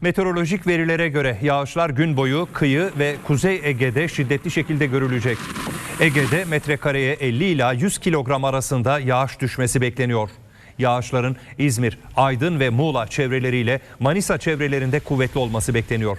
Meteorolojik verilere göre yağışlar gün boyu kıyı ve kuzey Ege'de şiddetli şekilde görülecek. Ege'de metrekareye 50 ila 100 kilogram arasında yağış düşmesi bekleniyor. Yağışların İzmir, Aydın ve Muğla çevreleriyle Manisa çevrelerinde kuvvetli olması bekleniyor.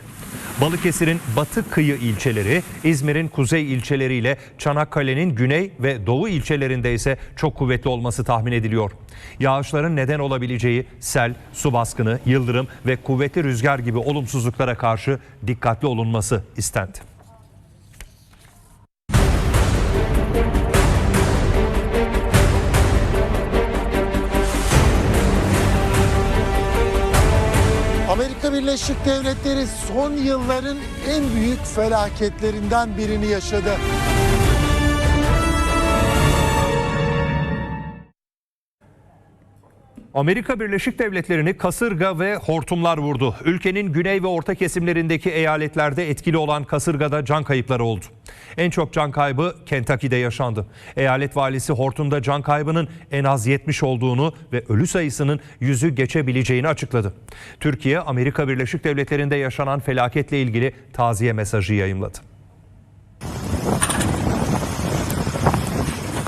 Balıkesir'in batı kıyı ilçeleri, İzmir'in kuzey ilçeleriyle Çanakkale'nin güney ve doğu ilçelerinde ise çok kuvvetli olması tahmin ediliyor. Yağışların neden olabileceği sel, su baskını, yıldırım ve kuvvetli rüzgar gibi olumsuzluklara karşı dikkatli olunması istendi. Amerika Birleşik Devletleri son yılların en büyük felaketlerinden birini yaşadı. Amerika Birleşik Devletleri'ni kasırga ve hortumlar vurdu. Ülkenin güney ve orta kesimlerindeki eyaletlerde etkili olan kasırgada can kayıpları oldu. En çok can kaybı Kentucky'de yaşandı. Eyalet valisi hortumda can kaybının en az 70 olduğunu ve ölü sayısının yüzü geçebileceğini açıkladı. Türkiye, Amerika Birleşik Devletleri'nde yaşanan felaketle ilgili taziye mesajı yayımladı.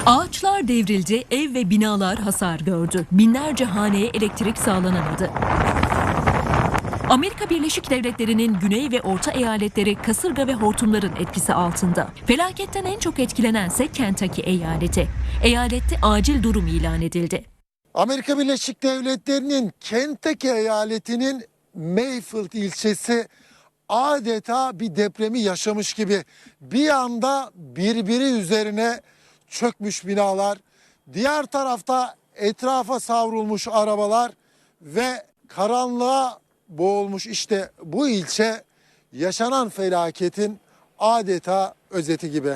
Ağaçlar devrildi, ev ve binalar hasar gördü. Binlerce haneye elektrik sağlanamadı. Amerika Birleşik Devletleri'nin güney ve orta eyaletleri kasırga ve hortumların etkisi altında. Felaketten en çok etkilenense Kentucky eyaleti. Eyalette acil durum ilan edildi. Amerika Birleşik Devletleri'nin Kentucky eyaletinin Mayfield ilçesi adeta bir depremi yaşamış gibi bir anda birbiri üzerine çökmüş binalar, diğer tarafta etrafa savrulmuş arabalar ve karanlığa boğulmuş işte bu ilçe yaşanan felaketin adeta özeti gibi.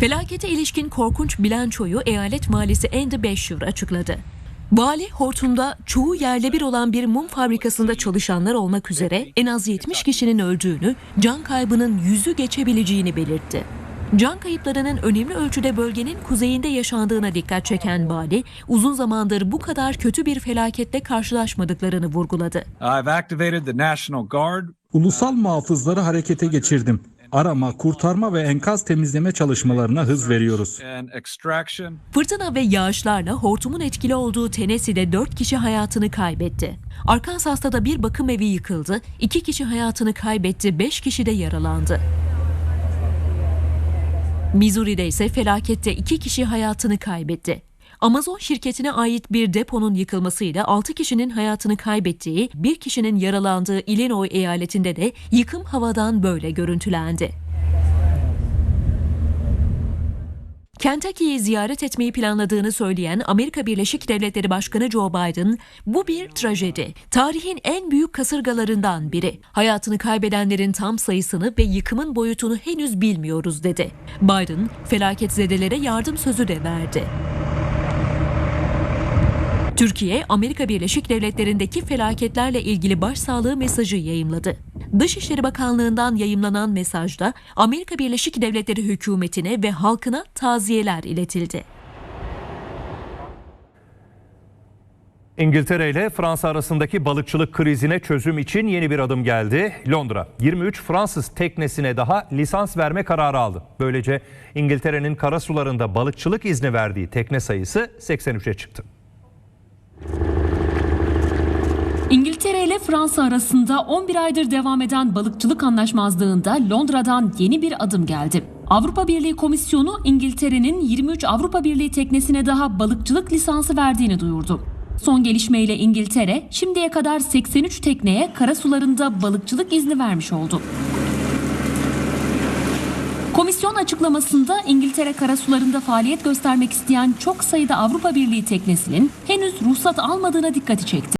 Felakete ilişkin korkunç bilançoyu eyalet valisi Andy Beshear açıkladı. Vali hortumda çoğu yerle bir olan bir mum fabrikasında çalışanlar olmak üzere en az 70 kişinin öldüğünü, can kaybının yüzü geçebileceğini belirtti. Can kayıplarının önemli ölçüde bölgenin kuzeyinde yaşandığına dikkat çeken vali, uzun zamandır bu kadar kötü bir felaketle karşılaşmadıklarını vurguladı. I've activated the National Guard. Ulusal muhafızları harekete geçirdim. Arama, kurtarma ve enkaz temizleme çalışmalarına hız veriyoruz. Fırtına ve yağışlarla hortumun etkili olduğu Tennessee'de 4 kişi hayatını kaybetti. Arkansas'ta da bir bakım evi yıkıldı, 2 kişi hayatını kaybetti, 5 kişi de yaralandı. Missouri'de ise felakette 2 kişi hayatını kaybetti. Amazon şirketine ait bir deponun yıkılmasıyla 6 kişinin hayatını kaybettiği, 1 kişinin yaralandığı Illinois eyaletinde de yıkım havadan böyle görüntülendi. Kentucky'yi ziyaret etmeyi planladığını söyleyen Amerika Birleşik Devletleri Başkanı Joe Biden, bu bir trajedi. Tarihin en büyük kasırgalarından biri. Hayatını kaybedenlerin tam sayısını ve yıkımın boyutunu henüz bilmiyoruz dedi. Biden, felaketzedelere yardım sözü de verdi. Türkiye, Amerika Birleşik Devletleri'ndeki felaketlerle ilgili başsağlığı mesajı yayımladı. Dışişleri Bakanlığı'ndan yayımlanan mesajda Amerika Birleşik Devletleri hükümetine ve halkına taziyeler iletildi. İngiltere ile Fransa arasındaki balıkçılık krizine çözüm için yeni bir adım geldi. Londra 23 Fransız teknesine daha lisans verme kararı aldı. Böylece İngiltere'nin karasularında balıkçılık izni verdiği tekne sayısı 83'e çıktı. İngiltere ile Fransa arasında 11 aydır devam eden balıkçılık anlaşmazlığında Londra'dan yeni bir adım geldi. Avrupa Birliği Komisyonu İngiltere'nin 23 Avrupa Birliği teknesine daha balıkçılık lisansı verdiğini duyurdu. Son gelişmeyle İngiltere şimdiye kadar 83 tekneye karasularında balıkçılık izni vermiş oldu. Komisyon açıklamasında İngiltere karasularında faaliyet göstermek isteyen çok sayıda Avrupa Birliği teknesinin henüz ruhsat almadığına dikkati çekti.